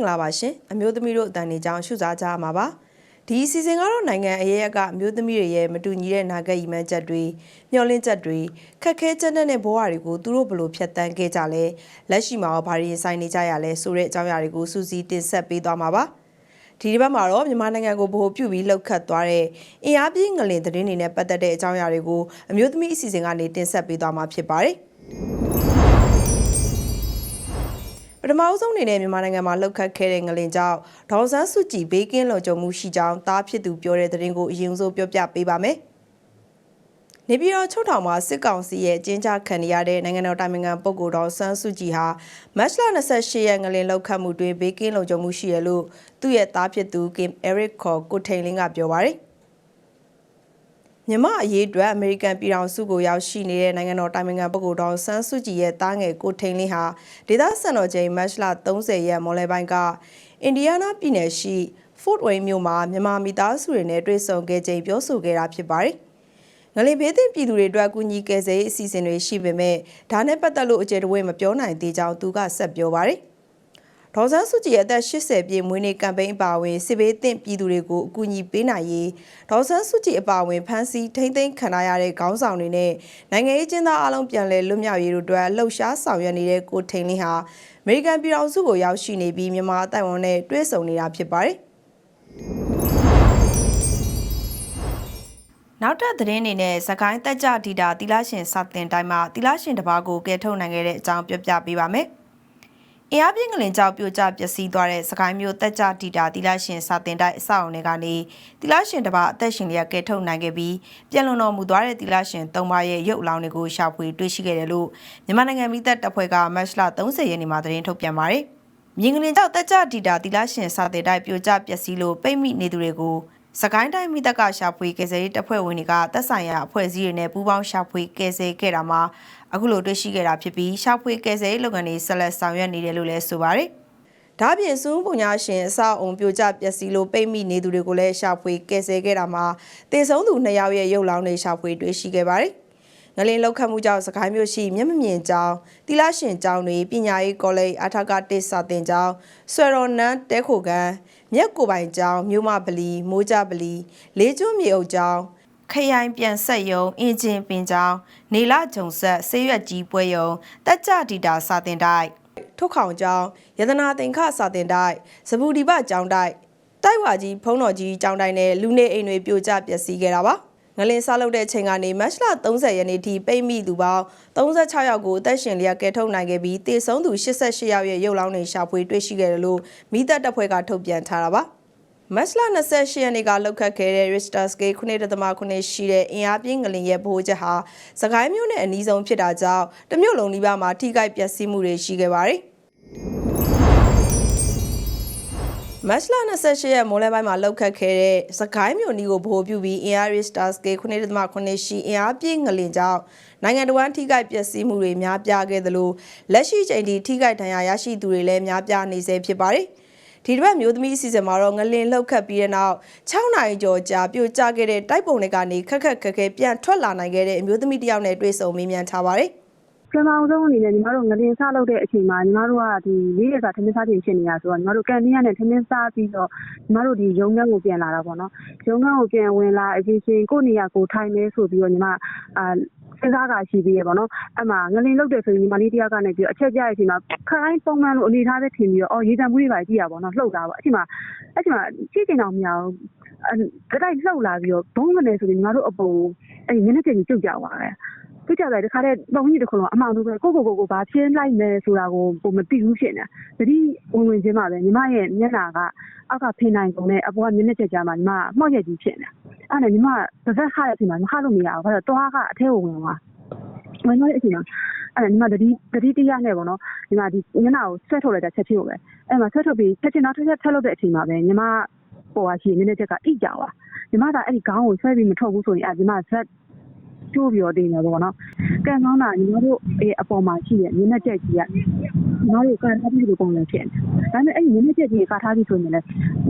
အားလုံးပဲမင်္ဂလာပါရှင်အမျိုးသမီးတို့အတန်နေကြောင်းရှုစားကြရမှာပါဒီအစီအစဉ်ကတော့နိုင်ငံအရေးအကအမျိုးသမီးတွေရဲ့မတူညီတဲ့နာဂတ်ရည်မှန်းချက်တွေမျှော်လင့်ချက်တွေခက်ခဲချက်တဲ့ဘဝတွေကိုသူတို့ဘယ်လိုဖြတ်တန်းခဲ့ကြလဲလက်ရှိမှာရောဘာတွေရင်ဆိုင်နေကြရလဲဆိုတဲ့အကြောင်းအရာတွေကိုစူးစီးတင်ဆက်ပေးသွားမှာပါဒီဒီဘက်မှာတော့မြန်မာနိုင်ငံကိုဗဟိုပြုပြီးလှုပ်ခတ်သွားတဲ့အင်အားပြင်းငလင်သတင်းတွေနဲ့ပတ်သက်တဲ့အကြောင်းအရာတွေကိုအမျိုးသမီးအစီအစဉ်ကနေတင်ဆက်ပေးသွားမှာဖြစ်ပါတယ်။ပ ထမအဆုံးအနေနဲ့မြန်မာနိုင်ငံမှာလှုပ်ခတ်ခဲ့တဲ့ငလင်ကြောင့်ဒေါ်ဆန်းစုကြည်ဘေးကင်းလုံခြုံမှုရှိကြောင်းတားဖြစ်သူပြောတဲ့သတင်းကိုအရင်ဆုံးပြောပြပေးပါမယ်။နေပြည်တော်ချုပ်ထောင်မှာစစ်ကောင်စီရဲ့ကျင်းချခံရတဲ့နိုင်ငံတော်တိုင်ပင်ခံပုဂ္ဂိုလ်တော်ဆန်းစုကြည်ဟာမတ်လ28ရက်ငလင်လောက်ခတ်မှုတွင်ဘေးကင်းလုံခြုံမှုရှိရလို့သူ့ရဲ့သားဖြစ်သူကင်အဲရစ်ခေါ်ကိုထိန်လင်းကပြောပါရယ် မြမအရေးအတွက်အမေရိကန်ပြည်ထောင်စုကိုရောက်ရှိနေတဲ့နိုင်ငံတော်တိုင်ပင်ခံပုဂ္ဂိုလ်တော်ဆန်းစုကြည်ရဲ့တားငယ်ကိုထိန်လင်းဟာဒေသစံတော်ချိန်မတ်လ30ရက်မော်လယ်ပိုင်းကအင်ဒီယားနာပြည်နယ်ရှိ Fort Wayne မြို့မှာမြန်မာမိသားစုတွေနဲ့တွေ့ဆုံခဲ့ချိန်ပြောဆိုခဲ့တာဖြစ်ပါတယ်။ငလင်ဘေးသင့်ပြည်သူတွေအတွက်ကူညီကယ်ဆယ်ရေးအစီအစဉ်တွေရှိပေမဲ့ဒါနဲ့ပတ်သက်လို့အကြံတဝဲမပြောနိုင်သေးကြောင်းသူကဆက်ပြောပါတယ်။ ဒေါ်စန်းစုကြည်ရဲ့အသက်80ပြည့်မွေးနေ့ကမ်ပိန်းအပါအဝင်စစ်ဘေးသင့်ပြည်သူတွေကိုအကူအညီပေးနိုင်ရေးဒေါ်စန်းစုကြည်အပါအဝင်ဖမ်းဆီးထိမ့်သိမ်းခံရတဲ့ခေါင်းဆောင်တွေနဲ့နိုင်ငံရေးကျင်းသားအလုံးပြန်လည်လွတ်မြောက်ရေးတို့အတွက်လှုပ်ရှားဆောင်ရွက်နေတဲ့ကိုထိန်လင်းဟာအမေရိကန်ပြည်ထောင်စုကိုရောက်ရှိနေပြီးမြန်မာအတိုင်ဝန်နဲ့တွေ့ဆုံနေတာဖြစ်ပါတယ်နောက်ထပ်သတင်းအနေနဲ့စကိုင်းတက်ကြဒီတာတီလာရှင်စတင်တိုင်းမှာတီလာရှင်တပားကိုကဲထုတ်နိုင်ခဲ့တဲ့အကြောင်းပြောပြပေးပါမယ်။ အင်အားပြင်းကလင်ကြောက်ပြိုကျပျက်စီးသွားတဲ့စကိုင်းမျိုးတက်ကြတီတာတီလာရှင်စာတင်တိုက်အဆောက်အုံတွေကနေတီလာရှင်တစ်ပါးအသက်ရှင်လျက်ကဲထုတ်နိုင်ခဲ့ပြီးပြန်လွန်တော်မူသွားတဲ့တီလာရှင်၃ပါးရဲ့ရုပ်အလောင်းတွေကိုရှာဖွေတွေ့ရှိခဲ့တယ်လို့မြန်မာနိုင်ငံမိသက်တပ်ဖွဲ့ကမတ်လ30ရက်နေ့မှာသတင်းထုတ်ပြန်ပါတယ်။မြင်းကလင်ကြောက်တက်ကြတီတာတီလာရှင်စာတင်တိုက်ပြိုကျပျက်စီးလို့ပိတ်မိနေသူတွေကို စကိုင်းတိုင်းမိသက်ကရှာဖွေကယ်ဆယ်ရေးတပ်ဖွဲ့ဝင်တွေကသက်ဆိုင်ရာအဖွဲ့အစည်းတွေနဲ့ပူးပေါင်းရှာဖွေကယ်ဆယ်ခဲ့တာမှာအခုလိုတွေ့ရှိခဲ့တာဖြစ်ပြီးရှာဖွေကယ်ဆယ်ရေးလုပ်ငန်းတွေဆက်လက်ဆောင်ရွက်နေတယ်လို့လည်းဆိုပါတယ်။ဒါပြင်စုံပုံညာရှင်အစအုံပြိုကျပျက်စီးလို့ပိတ်မိနေသူတွေကိုလည်းရှာဖွေကယ်ဆယ်ခဲ့တာမှာတေဆုံးသူနှစ်ယောက်ရဲ့ရုပ်လောင်းတွေရှာဖွေတွေ့ရှိခဲ့ပါတယ်။ ငလင်းလောက်ခတ်မှုကြောင့်စကိုင်းမြို့ရှိမျက်မမြင်ကျောင်းတီလာရှင်ကျောင်းတွေပညာရေးကောလိပ်အထာကတစ်စာတင်ကျောင်းဆွေတော်နန်းတဲခိုကန်မြက်ကိုပိုင်ကျောင်းမြို့မပလီမိုးကြပလီလေးကျွန်းမြေအုပ်ကျောင်းခရိုင်ပြန်ဆက်ယုံအင်ဂျင်ပင်ကျောင်းနေလဂျုံဆက်ဆေးရွက်ကြီးပွဲယုံတက်ကြဒီတာစာတင်တိုက်ထုတ်ခေါင်ကျောင်းယတနာသင်္ခစာတင်တိုက်စပူဒီပကျောင်းတိုက်တိုက်ဝါကြီးဖုံးတော်ကြီးကျောင်းတိုက်နဲ့လူနေအိမ်တွေပြိုကျပျက်စီးခဲ့တာပါ ငလင်းစားလုပ်တဲ့ချိန်ကနေမတ်လ30ရက်နေ့ထိပိတ်မိသူပေါင်း36ယောက်ကိုအသက်ရှင်လျက်ကယ်ထုတ်နိုင်ခဲ့ပြီးတေဆုံးသူ88ယောက်ရဲ့ရုပ်လောင်းတွေရှာဖွေတွေ့ရှိခဲ့တယ်လို့မိသက်တပ်ဖွဲ့ကထုတ်ပြန်ထားတာပါမတ်လ28ရက်နေ့ကလောက်ခတ်ခဲ့တဲ့ Richter scale 9.9ရှိတဲ့အင်အားပြင်းငလင်ရဲ့ဘိုးချက်ဟာစကိုင်းမြို့နဲ့အနီးဆုံးဖြစ်တာကြောင့်တမြို့လုံးဒီပါမှာထိခိုက်ပျက်စီးမှုတွေရှိခဲ့ပါတယ် မတ်လ28ရက်မိုးလယ်ပိုင်းမှာလောက်ခတ်ခဲ့တဲ့စကိုင်းမြို့နီကိုဗဟိုပြုပြီး AR Star Scale 9.9ရှိအင်အားပြင်းငလင်ကြောင့်နိုင်ငံတော်ဝန်ထိခိုက်ပျက်စီးမှုတွေများပြားခဲ့သလိုလက်ရှိချိန်ထိထိခိုက်ဒဏ်ရာရရှိသူတွေလည်းများပြားနေဆဲဖြစ်ပါတယ်။ဒီတစ်ပတ်မျိုးသမီးအစီအစဉ်မှာတော့ငလင်လှုပ်ခတ်ပြီးတဲ့နောက်6နိုင်ကျော်ကြာပြိုကျခဲ့တဲ့တိုက်ပုံတွေကနေခက်ခက်ခက်ခဲပြန်ထွက်လာနိုင်ခဲ့တဲ့အမျိုးသမီးတယောက်နဲ့တွေ့ဆုံမေးမြန်းထားပါတယ်။ ပထမဆုံးအနေနဲ့ ညီမတို့ ငလျင်စလုပ်တဲ့အချိန်မှာ ညီမတို့ကဒီလေးရစာ ထမင်းစားချိန်ဖြစ်နေတာဆိုတော့ ညီမတို့ကန်တင်းကနေ ထမင်းစားပြီးတော့ ညီမတို့ဒီရုံခန်းကို ပြန်လာတာပေါ့နော် ရုံခန်းကို ပြန်ဝင်လာအချင်းချင်း ကိုယ့်နေရာကိုထိုင်နေဆိုပြီးတော့ ညီမအာစဉ်းစားတာရှိသေးရပေါ့နော် အဲ့မှာ ငလင်လုတ်တယ်ဆိုရင်ညီမလေးတယောက်ကနေပြီးအချက်ကြတဲ့အချိန်မှာခိုင်းပုံမှန်လို အနေထားပဲထင်ပြီးတော့ အော် ရေတံမှုတွေပါကြည့်ရပါတော့လှုပ်တာပေါ့ အဲ့ချိန်မှာအဲ့ချိန်မှာကြည့်တင်အောင်မရဘူးအဲတိုက်လှုပ်လာပြီးတော့ဘုံကနေဆိုရင်ညီမတို့အပေါ်အဲ့မျက်နှာပြင်ကြီးကျုပ်ကြသွားတယ် သူကြတယ်တခါတည်းပုံကြီးတစ်ခုလုံးအမှောင်လို့ပဲကိုကိုကိုကိုဘာချင်းလိုက်မယ်ဆိုတာကိုကိုမသိဘူးဖြစ်နေတတိဝင်ဝင်ချင်းမှာပဲညီမရဲ့မျက်နှာကအောက်ကဖိနိုင်ကုန်နဲ့အပေါ်ကမျက်နှာချက်ကြားမှာညီမမှောက်ရက်ကြီးဖြစ်နေအဲ့ဒါညီမပါဇက်ခရတဲ့အချိန်မှာမခလို့မရဘူးဘာလို့တော့ကအထဲကိုဝင်သွားဝင်သွားတဲ့အချိန်မှာအဲ့ဒါညီမတတိတတိတရားနဲ့ပေါ့နော်ညီမဒီမျက်နှာကိုဆွဲထုတ်လိုက်တာချက်ချင်းကိုပဲအဲ့မှာဆွဲထုတ်ပြီးချက်ချင်းနောက်ထပ်ထပ်လုပ်တဲ့အချိန်မှာပဲညီမပေါ်ကရှိမျက်နှာချက်ကအိကြွားညီမကအဲ့ဒီခေါင်းကိုဆွဲပြီးမထုတ်ဘူးဆိုရင်အဲ့ညီမဇက် ကျိုးပြီးတော့တင်တယ်ပေါ့နော်ကံကောင်းတာညီမတို့ရဲ့အပေါ်မှာရှိတဲ့မျက်နှာချက်ကြီးကညီမတို့ကာထားပြီးလို့ပုံစံဖြစ်နေဒါပေမဲ့အဲ့ဒီမျက်နှာချက်ကြီးကာထားပြီးဆိုရင်လည်း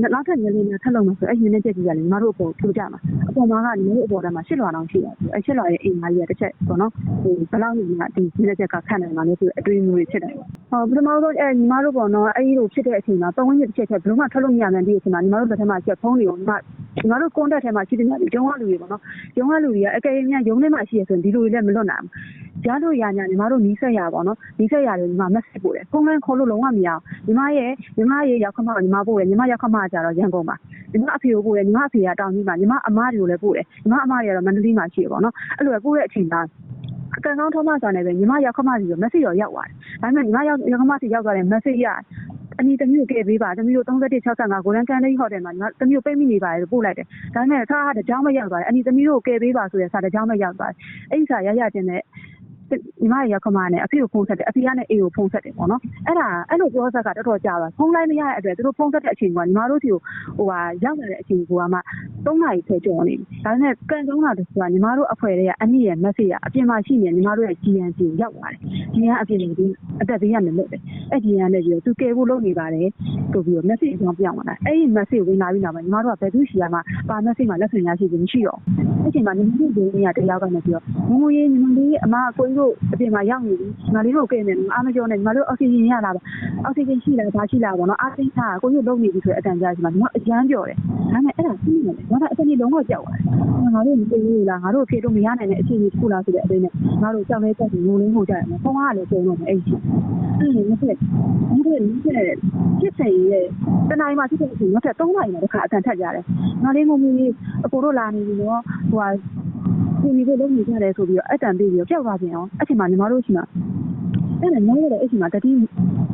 နောက်ထပ်မျက်နှာနဲ့ထပ်လုံးမှာဆိုအဲ့ဒီမျက်နှာချက်ကြီးကလည်းညီမတို့အပေါ်ထူကြမှာအပေါ်မှာကညီမတို့အပေါ်ထဲမှာရှစ်လွာတောင်ရှိတယ်အဲ့ရှစ်လွာရဲ့အိမ်သားကြီးကတစ်ချက်ပေါ့နော်ဟိုဘယ်လောက်ညီမဒီမျက်နှာချက်ကခန့်နိုင်မှာလဲဆိုအတွေးမျိုးတွေဖြစ်တယ်ဟောပထမဆုံးအဲညီမတို့ပေါ့နော်အဲ့ဒီလိုဖြစ်တဲ့အချိန်မှာပတ်ဝန်းကျင်တစ်ချက်ချက်ဘယ်လိုမှထွက်လို့မရနိုင်တဲ့အချိန်မှာညီမတို့လက်ထက်မှာချက်ဖုန်းတွေကိုညီမ ညီမတို့ contact ထဲမှာရှိတဲ့ညဒီကျုံးကလူတွေပေါ့နော်ကျုံးကလူတွေကအကယ်၍များရုံးထဲမှာရှိရဆိုရင်ဒီလူတွေလည်းမလွတ်နိုင်ဘူးကြားလို့ရညာညီမတို့နီးစက်ရပါတော့နီးစက်ရတယ်ညီမ message ပို့တယ်ဖုန်းလန်းခေါ်လို့လုံးဝမရအောင်ညီမရဲ့ညီမရဲ့ရောက်ခမကညီမပို့တယ်ညီမရောက်ခမကကြတော့ရန်ကုန်မှာညီမအဖေကိုပို့တယ်ညီမအဖေကတောင်ကြီးမှာညီမအမားတွေကိုလည်းပို့တယ်ညီမအမားတွေကတော့မန္တလေးမှာရှိရပေါ့နော်အဲ့လိုပဲပို့တဲ့အချိန်မှာအကန်ကောင်းထောမဆာနဲ့ပဲညီမရောက်ခမစီကို message ရောရောက်သွားတယ်ဒါပေမဲ့ညီမရောက်ရောက်ခမစီရောက်သွားတဲ့ message ရ အနီတမျိုးကဲပေးပါတမျိုး3165ကိုရန်ကန်လေးဟိုတယ်မှာညီမတမျိုးပိတ်မိနေပါတယ်ပို့လိုက်တယ်ဒါပေမဲ့ဆာကတကြောင်မရောက်သွားတယ်အနီတမျိုးကိုကဲပေးပါဆိုတဲ့ဆာတကြောင်မရောက်သွားတယ်အဲ့ဒီဆာရရတင်တဲ့ ညီမရောက်ခမနဲ့အဖေကိုဖုန်းဆက်တယ်အဖေကလည်းအေကိုဖုန်းဆက်တယ်ပေါ့နော်အဲ့ဒါအဲ့လိုပြောဆက်ကတော်တော်ကြာသွားဖုန်းလိုက်မရတဲ့အတွက်သူတို့ဖုန်းဆက်တဲ့အချိန်ကညီမတို့စီကိုဟိုဟာရောက်လာတဲ့အချိန်ကမှ3နာရီထဲကျော်နေပြီဒါပေမဲ့ကန်တုံးတာတခုကညီမတို့အဖွဲတွေကအနည်းရဲ့ message ကအပြင်မှာရှိနေညီမတို့ရဲ့ GNC ရောက်သွားတယ် GN အပြင်ကနေအသက်ဘေးကနေလွတ်တယ်အဲ့ GN နဲ့ပြီးတော့သူကဲဖို့လုပ်နေပါတယ်ဆိုပြီးတော့ message အကြောင်းပြောင်းလာတာအဲ့ဒီ message ဝင်လာပြီးနောက်မှာညီမတို့ကဘယ်သူရှိရမှာပါ message မှာလက်ဆင့်ရရှိခြင်းမရှိတော့ အဲ့ချိန်မှာညီမတို့ဒီနေ့ကတယောက်ကနေပြီးတော့ငငရေးညီမလေးအမအကိုကြီးတို့အပြင်မှာရောက်နေပြီညီမလေးတို့ကဲနေတယ်အားမကြောနဲ့ညီမတို့အောက်ဆီဂျင်ရလာပါအောက်ဆီဂျင်ရှိလားဘာရှိလားပေါ့နော်အားသိထားကိုကြီးတို့လုံနေပြီဆိုတဲ့အတန်ကြာချိန်မှာညီမအကျန်းပြောတယ်ဒါနဲ့အဲ့ဒါသိနေတယ်ညီမကအတန်ကြီးလုံးဝကြောက်သွားတယ်ငါတို့မသိဘူးလားငါတို့ဖြေလို့မရနိုင်တဲ့အခြေအနေတစ်ခုလားဆိုတဲ့အတိုင်းနဲ့ငါတို့ကြောက်လဲကြောက်ပြီးငိုလင်းဟိုကြရတယ်ဖုန်းကလည်းပုံတော့အဲ့ဒီအဲ့ဒီမဖြစ်ဒီလိုမျိုးဖြစ်ဖြစ်စင်ရဲ့တနိုင်မှာဖြစ်တဲ့အချိန်နောက်ထပ်3နိုင်မှာတစ်ခါအတန်ထက်ကြတယ်ငါလေးငုံမျိုးကြီးအကိုတို့လာနေပြီနော်ဟိုဟာကိုကြီးတို့လုံးနေကြတယ်ဆိုပြီးတော့အတန်ပေးပြီးတော့ကြောက်သွားပြန်အောင်အဲ့ချိန်မှာညီမတို့ရှိမှာအဲ့ဒါနောက်ရတဲ့အချိန်မှာတတိ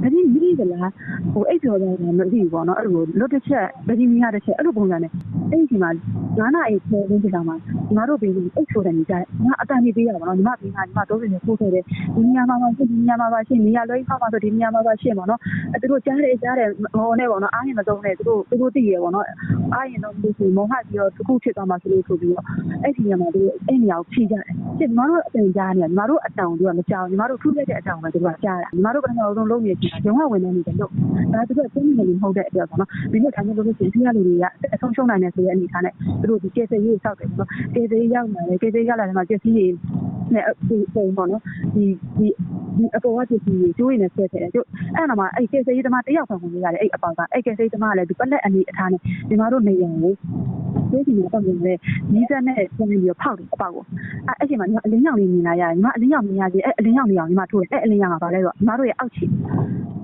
တတိမိသလားဟိုအိတ်ပြောတယ်မသိဘူးပေါ့နော်အဲ့လိုလွတ်တစ်ချက်တတိမိရတစ်ချက်အဲ့လိုပုံစံနဲ့အဲ့ဒီချိန်မှာငါးနာရီခွဲဝန်းကျင်လောက်မှာ ညီမတို့ပြီးပြီးအိတ်ဆိုတယ်နေကြတယ်ငါအတန်နေပေးရပါတော့ညီမပြီးငါညီမတော့ပြင်ခိုးခဲ့တယ်ဒီနေရာမှာပါရှင်းဒီနေရာမှာပါရှင်းနေရာလွှဲဖောက်မှာဆိုဒီနေရာမှာပါရှင်းပေါ့နော်အဲ့သူတို့ကြားတယ်ကြားတယ်ဟိုနဲ့ပေါ့နော်အားရင်မသုံးနဲ့သူတို့သူတို့သိရပေါ့နော်အားရင်တော့ဒီလိုမုံဟပြီးတော့တစ်ခုဖြစ်သွားမှဆိုလို့ဆိုပြီးတော့အဲ့ဒီနေရာမှာသူအဲ့နေရာကိုဖြည့်ကြတယ်ကျညီမတို့အတန်ကြားနေညီမတို့အတန်ကိုသူကမကြောက်ညီမတို့ထူးလိုက်တဲ့အတန်ကိုပဲသူကကြားတာညီမတို့ပထမဆုံးလုံးနေကြည့်ရုံးကဝင်နေတယ်လို့ဒါသူကသုံးနေနေမဟုတ်တဲ့အတွက်ပေါ့နော်ဒီလိုတိုင်းလို့လို့ရှိရင်ဒီကလူတွေကအဆုံးရှုံးနိုင်တယ်ဆိုတဲ့အနေအထားနဲ့သူတို့ဒီကျေစရေးစောက်တယ်နော်ကျေစရေးရောက်လာတယ်ကျေစရေးရောက်လာတယ်မှာကျေစရေးနဲ့ဒီပုံပေါ့နော်ဒီဒီဒီအပေါ်ကကျေစရေးကျိုးရင်းနဲ့ဆက်တယ်ကျိုးအဲ့တော့မှအဲ့ကျေစရေးတမတယောက်ဆောင်ဝင်ရတယ်အဲ့အပေါက်ကအဲ့ကျေစရေးတမကလည်းဒီပလက်အနေအထားနဲ့ဒီမှာတို့နေရံကိုကျေ စရေးနဲ့ပတ်သက်တဲ့ဒီစက်နဲ့ပြန်ပြီးတော့ဖောက်တယ်အပေါက်ကိုအဲ့အဲ့ချိန်မှာညီမအလင်းရောင်လေးမြင်လာရတယ်ညီမအလင်းရောင်မြင်ရစီအဲ့အလင်းရောင်လေးအောင်ညီမထိုးတယ်အဲ့အလင်းရောင်ကဘာလဲဆိုတော့ညီမတို့ရဲ့အောက်ခြေ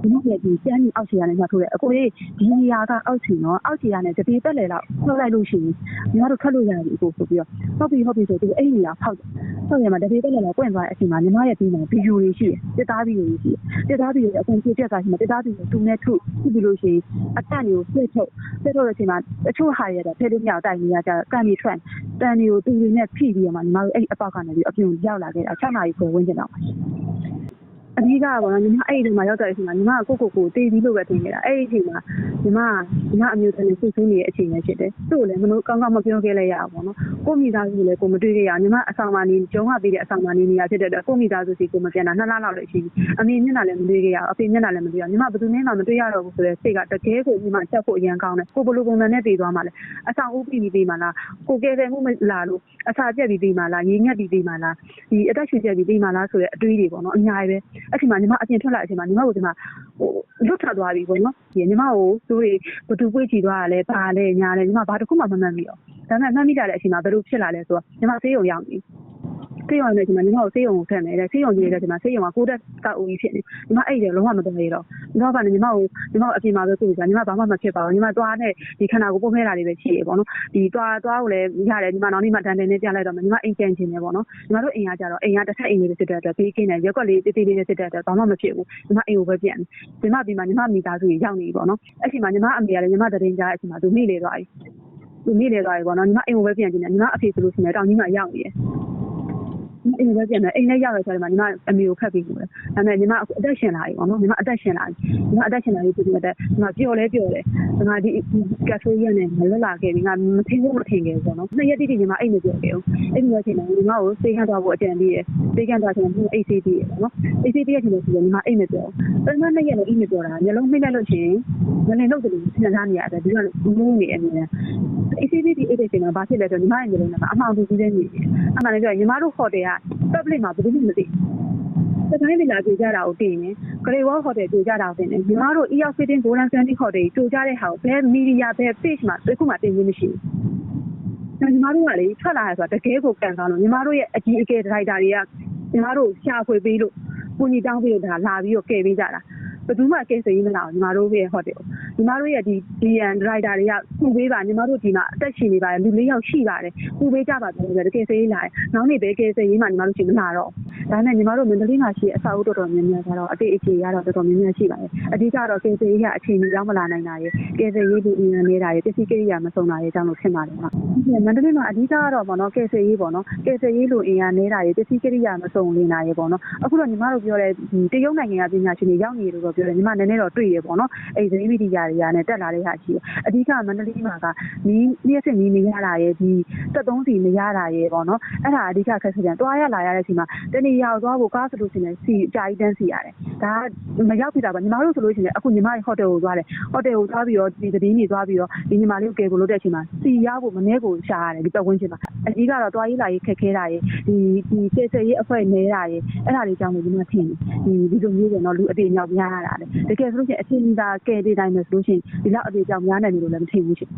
ဒီနေ့ရဲ့ဒီကျန်းကြီးအောက်ခြေကနေမှထိုးတယ်အကိုကြီးဒီနေရာကအောက်ခြေနော်အောက်ခြေကနေတပေတက်လေတော့နှုတ်လိုက်လို့ရှိရင်ညီမတို့ထွက်လို့ရတယ်အကိုဆိုပြီးတော့ဟုတ်ပြီဟုတ်ပြီဆိုသူအဲ့ဒီနေရာဖောက်တယ်ဖောက်ရမှာတပေတက်လေတော့ပွင့်သွားတဲ့အချိန်မှာညီမရဲ့ပြီးမှာဗီဒီယိုတွေရှိတယ်တက်သားဗီဒီယိုတွေရှိတယ်တက်သားဗီဒီယိုတွေအကုန်ပြည့်ပြတ်သွားရှိမှာတက်သားဗီဒီယိုတူနဲ့ထုထုပြီးလို့ရှိရင်အတန်တွေကိုဆွဲထုတ်ဆွဲထုတ်တဲ့အချိန်မှာအချို့ဟာရတဲ့ဖဲလို့မြောက်တိုင်နေရကြကန်ပြီးထွက်တန်တွေကိုတူတွေနဲ့ဖိပြီးတော့မှညီမတို့အဲ့အပေါက်ကနေပြီးအပြုံရောက်လာခဲ့တာ6နာရီခွဲဝန်းကျင်တော့ အဓိကကပေါ့နော်ညီမအဲ့ဒီမှာရောက်တဲ့အချိန်မှာညီမကကိုကိုကိုတေးပြီးလို့ပဲထင်နေတာအဲ့ဒီအချိန်မှာညီမညီမအမျိုးသားနဲ့ဆွဆွနေတဲ့အချိန်ပဲဖြစ်တယ်သူ့ကိုလည်းမလို့ကောင်းကောင်းမပြောခဲ့လိုက်ရအောင်ပေါ့နော်ကိုမိသားစုလည်းကိုမတွေ့ခဲ့ရအောင်ညီမအဆောင်မှာနေကျုံးကပြီးတဲ့အဆောင်မှာနေနေရဖြစ်တဲ့အတွက်ကိုမိသားစုစီကိုမပြန်တာနှစ်လလောက်လည်းရှိပြီအမေမျက်နှာလည်းမတွေ့ခဲ့ရအောင်အဖေမျက်နှာလည်းမတွေ့ရအောင်ညီမဘယ်သူမှမတွေ့ရတော့ဘူးဆိုတဲ့စိတ်ကတကယ်ကိုညီမချက်ဖို့အရန်ကောင်းတယ်ကိုဘလိုပုံစံနဲ့တည်သွားမှလဲအဆောင်ဦးပြီးပြီးပြီးမှလားကိုကဲတယ်မှုမလာလို့အစာပြက်ပြီးပြီးမှလားရေငက်ပြီးပြီးမှလားဒီအသက်ရှူချက်ပြီးပြီးမှလားဆိုတဲ့အတွေးတွေပေါ့နော်အများကြီးပဲအဲ့ဒီမှာညီမအပြင်ထွက်လာတဲ့အချိန်မှာညီမကိုဒီမှာဟိုလွတ်ထွက်သွားပြီပေါ့နော်ညီမကိုသူတွေဘသူပွေ့ချီသွားတာလဲဘာလဲညာလဲညီမဘာတစ်ခုမှမမှန်မိတော့ဒါပေမဲ့မှတ်မိကြတဲ့အချိန်မှာဘယ်လိုဖြစ်လာလဲဆိုတော့ညီမဆေးရုံရောက်ပြီ ဆေးရုံနဲ့ဒီမှာညီမကိုဆေးရုံကိုထည့်မယ်တဲ့ဆေးရုံကြီးရဲ့ဒီမှာဆေးရုံကကိုတက်ကောက်ဦးကြီးဖြစ်နေညီမအဲ့ဒီလုံးဝမတော်ရတော့ညီမကညီမကိုညီမအပြင်မှာပဲကိုယ်ကညီမဘာမှမဖြစ်ပါဘူးညီမသွားနဲ့ဒီခန္ဓာကိုယ်ပုံမဲတာတွေပဲရှိရပေါ့နော်ဒီသွားသွားကိုလည်းရတယ်ညီမနောက်နေ့မှတန်တယ်နဲ့ပြလိုက်တော့မယ်ညီမအိမ်ကျန်ခြင်းနေပေါ့နော်ညီမတို့အိမ်ကကြတော့အိမ်ကတစ်ဆက်အိမ်လေးဖြစ်တဲ့အတွက်ဘေးကင်းတယ်ရက်ွက်လေးတေးသေးလေးဖြစ်တဲ့အတွက်ဘာမှမဖြစ်ဘူးညီမအိမ်ကိုပဲပြန်ညီမပြီးမှညီမမိသားစုကြီးရောက်နေပြီပေါ့နော်အဲ့ဒီမှာညီမအမေကလည်းညီမတရင်ကြားတဲ့အချိန်မှာသူမိလေသွားပြီသူမိလေသွားပြီပေါ့နော်ညီမအိမ်ကိုပဲပြန်ကြည့်နေညီမအဖေဆိုလို့ရှိရင်တောင်ကြီးမှာရောက်နေတယ် အိမ်ပဲပြန်မယ်အိမ်နဲ့ရောက်ရဆိုတော့ညီမအမေကိုဖက်ပြီးကိုတယ်ဒါပေမဲ့ညီမအခုအသက်ရှင်လာပြီပေါ့နော်ညီမအသက်ရှင်လာပြီညီမအသက်ရှင်လာပြီဆိုတော့ညီမပျော်လဲပျော်တယ်ညီမဒီကက်ဖေးရနဲ့မလွတ်လာခဲ့ပြီငါမထင်ဘူးမထင်ခဲ့ဘူးပေါ့နော်နှစ်ရက်တိတိညီမအိမ်မပျော်ခဲ့ဘူးအိမ်မပျော်ချင်တယ်ညီမကိုစေကန်းသွားဖို့အကြံပေးတယ်စေကန်းသွားချင်တယ်အိတ်ဆေးပြီးရပေါ့နော်အိတ်ဆေးပြီးရချင်တယ်ဆိုတော့ညီမအိမ်မပျော်ဘူးပထမနှစ်ရက်လည်းအိမ်မပျော်တာမျိုးလုံးနှိမ့်လိုက်လို့ရှိရင် ငလင်လို့တည်းစဉ်းစားနေရတယ်ဒီကမူးနေအမြင်အိတ်ဆေးပြီးအိတ်ဆေးမှာဘာဖြစ်လဲဆိုတော့ညီမရဲ့မျိုးလုံးကအမှောင်တူကြီးတဲ့နေတယ်အမှန်လည်းပြောညီမတို့ဟိုတယ်က public မှာဘယ်သူမှမသိစတိုင်းဗီလာကြိုကြတာကိုတင်ရင်ဂရေဝေါဟိုတယ်ကြိုကြတာကိုတင်တယ်ညီမတို့ EOS Fitting Golden Sandy Hotel ကြိုကြတဲ့ဟာကိုဘယ်မီဒီယာဘယ် page မှာတစ်ခုမှတင်ခြင်းမရှိဘူးညီမတို့ကလေထွက်လာရဆိုတာတကယ်ကိုကန်ကောင်းလို့ညီမတို့ရဲ့အကြီးအကဲဒရိုက်တာတွေကညီမတို့ရှာဖွေပေးလို့ကိုကြီးတောင်းပေးလို့ဒါလာပြီးတော့ကယ်ပေးကြတာဘ ယ်သူမှကယ်ဆယ်ရေးမလာဘူးညီမတို့ရဲ့ဟိုတယ်ညီမတို့ရဲ့ဒီ DN ဒရိုက်တာတွေကပူပေးပါညီမတို့ဒီမှာအသက်ရှင်နေပါတယ်လူလေးယောက်ရှိပါတယ်ပူပေးကြပါဆိုတော့ကယ်ဆယ်ရေးလာတယ်နောက်နေ့ပဲကယ်ဆယ်ရေးမှညီမတို့ရှိမလာတော့ ဒါနဲ့ညီမတို့မန္တလေးမှာရှိတဲ့အဆောက်အဦတော်တော်များများကတော့အတိတ်အခြေရတော့တော်တော်များများရှိပါတယ်အဓိကတော့ကယ်ဆယ်ရေးကအချိန်ကြီးရောက်မလာနိုင်တာရယ်ကယ်ဆယ်ရေးလူအင်းနေတာရယ်ပစ္စည်းကိရိယာမစုံတာရယ်အကြောင်းလို့ဖြစ်ပါတယ်မှာမန္တလေးမှာအဓိကတော့ပေါ့နော်ကယ်ဆယ်ရေးပေါ့နော်ကယ်ဆယ်ရေးလူအင်အားနေတာရယ်ပစ္စည်းကိရိယာမစုံလင်တာရယ်ပေါ့နော်အခုတော့ညီမတို့ပြောတဲ့ဒီတရုတ်နိုင်ငံကပညာရှင်တွေရောက်နေတယ်လို့တော့ပြောတယ်ညီမနည်းနည်းတော့တွေ့ရပေါ့နော်အဲ့ဒီဗီဒီယာတွေကနဲ့တက်လာတဲ့ဟာရှိတယ်အဓိကမန္တလေးမှာကမီးလျှက်စစ်မီးမရတာရယ်ဒီတက်သုံးစီမရတာရယ်ပေါ့နော်အဲ့ဒါအဓိကခက်ခဲတယ်တွားရလာရတဲ့စီမှာတနေရာကိုသွားဖို့ကားဆိုလို့ရှိရင်စီအကြာကြီးတန်းစီရတယ်ဒါကမရောက်ဖြစ်တာပါညီမတို့ဆိုလို့ရှိရင်အခုညီမရဲ့ဟိုတယ်ကိုသွားတယ်ဟိုတယ်ကိုသွားပြီးတော့ဒီသတင်းတွေသွားပြီးတော့ဒီညီမလေးကိုကယ်ကိုလို့တဲ့အချိန်မှာစီရဖို့မနေ့ကိုရှာရတယ်ဒီပတ်ဝန်းကျင်မှာအဓိကတော့တွားရေးလာရေးခက်ခဲတာရယ်ဒီဒီစေစေရေးအဖွဲ့နေတာရယ်အဲ့ဒါတွေကြောင့်လည်းညီမထင်တယ်ဒီဒီလိုမျိုးကတော့လူအတေမြောက်များရတာလေတကယ်ဆိုလို့ရှိရင်အချင်းသာကယ်တဲ့တိုင်းပဲဆိုလို့ရှိရင်ဒီလောက်အတေကြောင့်များနိုင်တယ်လို့လည်းမထင်ဘူးရှင်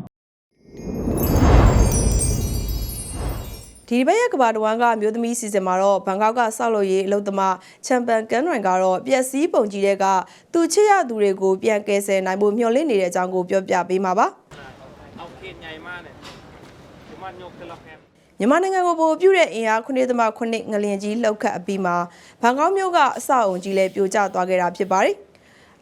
ဒီဘက်ရကဘာတဝမ်းကအမျိုးသမီးစီစဉ်မှာတော့ဘန်ကောက်ကဆောက်လုပ်ရေးအလုပ်သမားချမ်ပန်ကန်ရွန်ကတော့ပျက်စီးပုံကြီးတဲ့ကသူချစ်ရသူတွေကိုပြန်ကယ်ဆယ်နိုင်ဖို့မျှော်လင့်နေတဲ့အကြောင်းကိုပြောပြပေးမှာပါမြန်မာနိုင်ငံကိုပို့ပြုတဲ့အင်အား9.9ငလျင်ကြီးလှုပ်ခတ်အပြီးမှာဘန်ကောက်မြို့ကအဆောက်အုံကြီးလည်းပြိုကျသွားခဲ့တာဖြစ်ပါတယ်။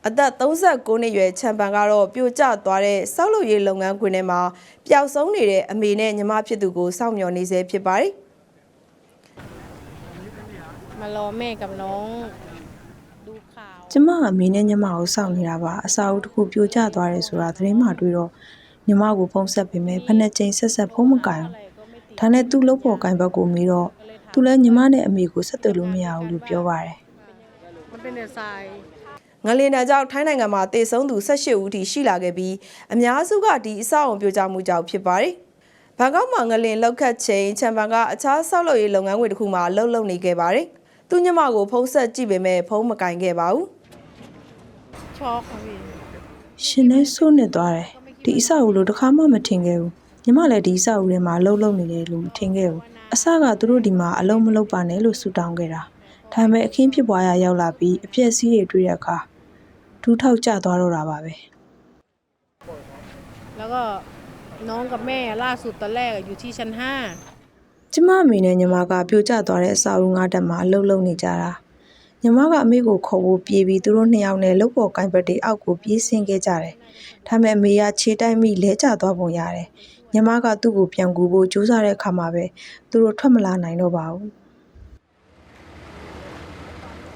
အသက်39နှစ်ရွယ်ချမ်ပန်ကတော့ပြိုကျသွားတဲ့ဆောက်လုပ်ရေးလုပ်ငန်းခွင်ထဲမှာပျောက်ဆုံးနေတဲ့အမေနဲ့ညီမဖြစ်သူကိုစောင့်မျှော်နေဆဲဖြစ်ပါတယ်။မလော်မဲ့ကမလုံးကျမအမေနဲ့ညီမကိုစောင့်နေတာပါအစာအုပ်တစ်ခုပြိုကျသွားတယ်ဆိုတာသတင်းမှတွေ့တော့ညီမကိုဖုန်းဆက်ပေးမယ်ဘယ်နှကြိမ်ဆက်ဆက်ဖုန်းမကင်ဘူးဒါနဲ့သူ့လုပ်ဖို့ကင်ဘက်ကိုမေးတော့သူလည်းညီမနဲ့အမေကိုဆက်သွယ်လို့မရဘူးလို့ပြောပါတယ်မပင်တဲ့ဆိုင် ငလင်တန်ကြောင့်ထိုင်းနိုင်ငံမှာတေဆုံးသူ18ဦးထိရှိလာခဲ့ပြီးအများစုကဒီအဆောက်အုံပြိုကျမှုကြောင့်ဖြစ်ပါတယ်။ဘန်ကောက်မှာငလင်လောက်ခတ်ချိန်ချမ်ပန်ကအခြားဆောက်လုပ်ရေးလုပ်ငန်းခွင်တစ်ခုမှာလှုပ်လှုပ်နေခဲ့ပါတယ်။သူ့ညမကိုဖုံးဆက်ကြည့်ပေမဲ့ဖုံးမကင်ခဲ့ပါဘူး။ချောခရီရှင်နေဆိုးနေသွားတယ်။ဒီအဆောက်အုံလိုတစ်ခါမှမထင်ခဲ့ဘူး။ညမလည်းဒီအဆောက်အုံထဲမှာလှုပ်လှုပ်နေတယ်လို့ထင်ခဲ့ဘူး။အစကသူတို့ဒီမှာအလုံးမလုံးပါနဲ့လို့ဆူတောင်းခဲ့တာ။ဒါပေမဲ့အခင်းဖြစ်ပွားရာရောက်လာပြီးအပြည့်အစည်တွေတွေ့ရတဲ့အခါ ဒူးထောက်ကျသွားတော့တာပါပဲ แล้วก็น้องกับแม่ล่าสุดตอนแรกอะอยู่ที่ชั้นห้า ကျမအမေနဲ့ညီမကပြိုကျသွားတဲ့အစာအုပ်ငါးတက်မှာအလုပ်လုပ်နေကြတာညီမကအမေကိုခေါ်ဖို့ပြေးပြီးသူတို့နှစ်ယောက်နဲ့လုတ်ပေါ်ကိုင်ဘက်တွေအောက်ကိုပြေးဆင်းခဲ့ကြတယ်ဒါပေမဲ့အမေကခြေတိုက်မိလဲကျသွားပုံရတယ်ညီမကသူ့ကိုပြန်ကူဖို့ကြိုးစားတဲ့အခါမှာပဲသူတို့ထွက်မလာနိုင်တော့ပါဘူး ။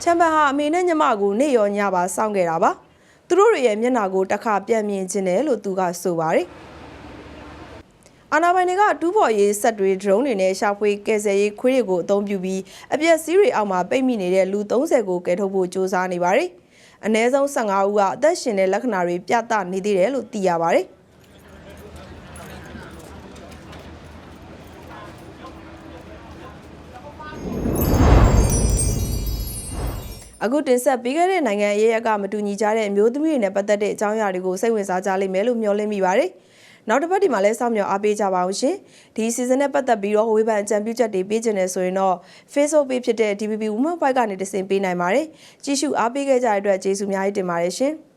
ချမ်ပန်ဟာအမေနဲ့ညီမကိုနေ့ရောညပါစောင့်ခဲ့တာပါ။သူတို့တွေရဲ့မျက်နှာကိုတစ်ခါပြန်မြင်ခြင်းတယ်လို့သူကဆိုပါတယ်။အာနာပိုင်တွေကတူးဖော်ရေးဆက်တွေ drone တွေနဲ့ရှာဖွေကယ်ဆယ်ရေးခွေးတွေကိုအသုံးပြုပြီးအပြက်စီးတွေအောက်မှာပိတ်မိနေတဲ့လူ30ကိုကယ်ထုတ်ဖို့စ조사နေပါတယ်။အနည်းဆုံး15ဦးကအသက်ရှင်တဲ့လက္ခဏာတွေပြသနေသေးတယ်လို့သိရပါတယ်။ အခုတင်ဆက်ပေးခဲ့တဲ့နိုင်ငံရေးရက်ကမတူညီကြတဲ့အမျိုးသမီးတွေနဲ့ပတ်သက်တဲ့အကြောင်းအရာတွေကိုစိတ်ဝင်စားကြလိမ့်မယ်လို့မျှော်လင့်မိပါတယ်။နောက်တစ်ပတ်ဒီမှာလည်းစောင့်မျှော်အားပေးကြပါအောင်ရှင်။ဒီ season နဲ့ပတ်သက်ပြီးတော့ဝေဖန်အကြံပြုချက်တွေပေးခြင်းနဲ့ဆိုရင်တော့ Facebook page ဖြစ်တဲ့ DPP Women Fight ကနေတဆင့်ပေးနိုင်ပါတယ်။ကြည့်ရှုအားပေးခဲ့ကြတဲ့အတွက်ကျေးဇူးအများကြီးတင်ပါတယ်ရှင်။